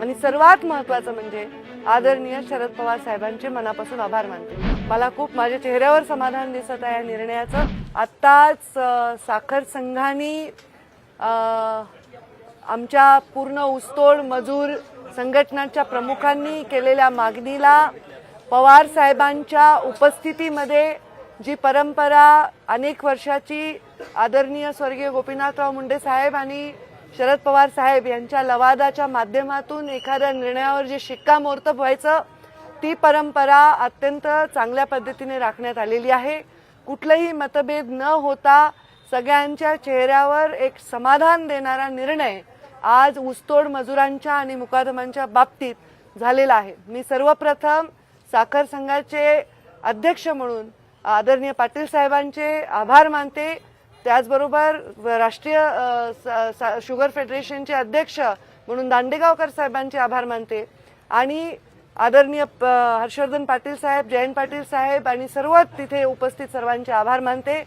आणि सर्वात महत्त्वाचं म्हणजे आदरणीय शरद पवार साहेबांचे मनापासून आभार मानते. मला खूप माझ्या चेहऱ्यावर समाधान दिसत आहे या निर्णयाचं. आत्ताच साखर संघाने आमच्या पूर्ण ऊसतोड मजूर संघटनांच्या प्रमुखांनी केलेल्या मागणीला पवार साहेबांच्या उपस्थितीमध्ये जी परंपरा अनेक वर्षाची आदरणीय स्वर्गीय गोपीनाथराव मुंडे साहेब आणि शरद पवार साहेब यांच्या लवादाच्या माध्यमातून एखाद्या निर्णयावर जे शिक्कामोर्तब व्हायचं ती परंपरा अत्यंत चांगल्या पद्धतीने राखण्यात आलेली आहे. कुठलंही मतभेद न होता सगळ्यांच्या चेहऱ्यावर एक समाधान देणारा निर्णय आज ऊसतोड मजुरांच्या आणि मुकादमांच्या बाबतीत झालेला आहे. मी सर्वप्रथम साखर संघाचे अध्यक्ष म्हणून आदरणीय पाटील साहेबांचे आभार मानते. त्याचबरोबर राष्ट्रीय स- शुगर फेडरेशनचे अध्यक्ष म्हणून दांडेगावकर साहेबांचे आभार मानते. आणि आदरणीय प- हर्षवर्धन पाटील साहेब जयंत पाटील साहेब आणि सर्व तिथे उपस्थित सर्वांचे आभार मानते.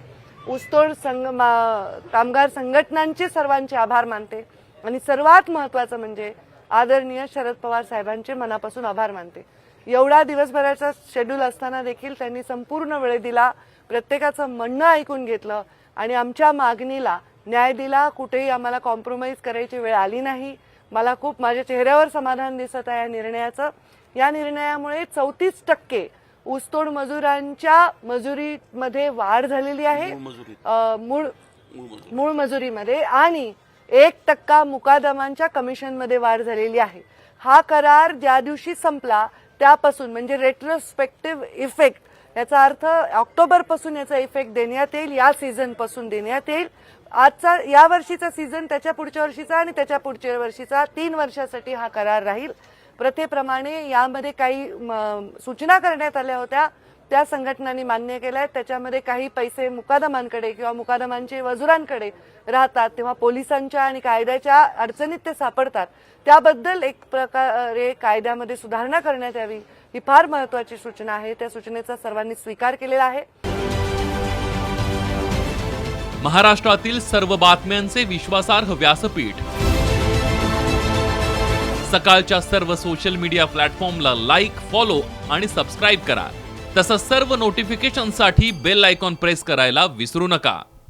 ऊसतोड संघ मा- कामगार संघटनांचे सर्वांचे आभार मानते. आणि सर्वात महत्त्वाचं म्हणजे आदरणीय शरद पवार साहेबांचे मनापासून आभार मानते. एवढा दिवसभराचा शेड्यूल असताना देखील त्यांनी संपूर्ण वेळ दिला. प्रत्येकाचं म्हणणं ऐकून घेतलं. आणि आमच्या मागणीला न्याय दिला. कुठेही आम्हाला कॉम्प्रोमाइज करायची वेळ आली नाही. मला खूप माझ्या चेहऱ्यावर समाधान दिसत आहे या निर्णयाचं. या निर्णयामुळे चौतीस टक्के ऊसतोड मजुरांच्या मजुरीमध्ये वाढ झालेली आहे. मूळ मूळ मजुरीमध्ये आणि एक टक्का मुकादमांच्या कमिशनमध्ये वाढ झालेली आहे. हा करार ज्या दिवशी संपला त्यापासून म्हणजे रेट्रोस्पेक्टिव्ह इफेक्ट याचा अर्थ ऑक्टोबरपासून याचा इफेक्ट देण्यात येईल या सीझनपासून देण्यात येईल. आजचा या वर्षीचा सीझन त्याच्या पुढच्या वर्षीचा आणि त्याच्या पुढच्या वर्षीचा तीन वर्षासाठी हा करार राहील. प्रथेप्रमाणे यामध्ये काही म, सूचना करण्यात आल्या होत्या. त्या संघटनांनी मान्य केल्या आहेत. त्याच्यामध्ये काही पैसे मुकादमांकडे किंवा मुकादमांचे वजुरांकडे राहतात तेव्हा पोलिसांच्या आणि कायद्याच्या अडचणीत ते सापडतात. त्याबद्दल एक प्रकारे कायद्यामध्ये सुधारणा करण्यात यावी. ही फार महत्वाची सूचना आहे. त्या सूचनेचा सर्वांनी स्वीकार केलेला आहे. महाराष्ट्रातील सर्व बातम्यांचे विश्वासार्ह व्यासपीठ. सकाळच्या सर्व सोशल मीडिया प्लॅटफॉर्मला लाईक फॉलो आणि सबस्क्राईब करा. तसंच सर्व नोटिफिकेशनसाठी बेल आयकॉन प्रेस करायला विसरू नका.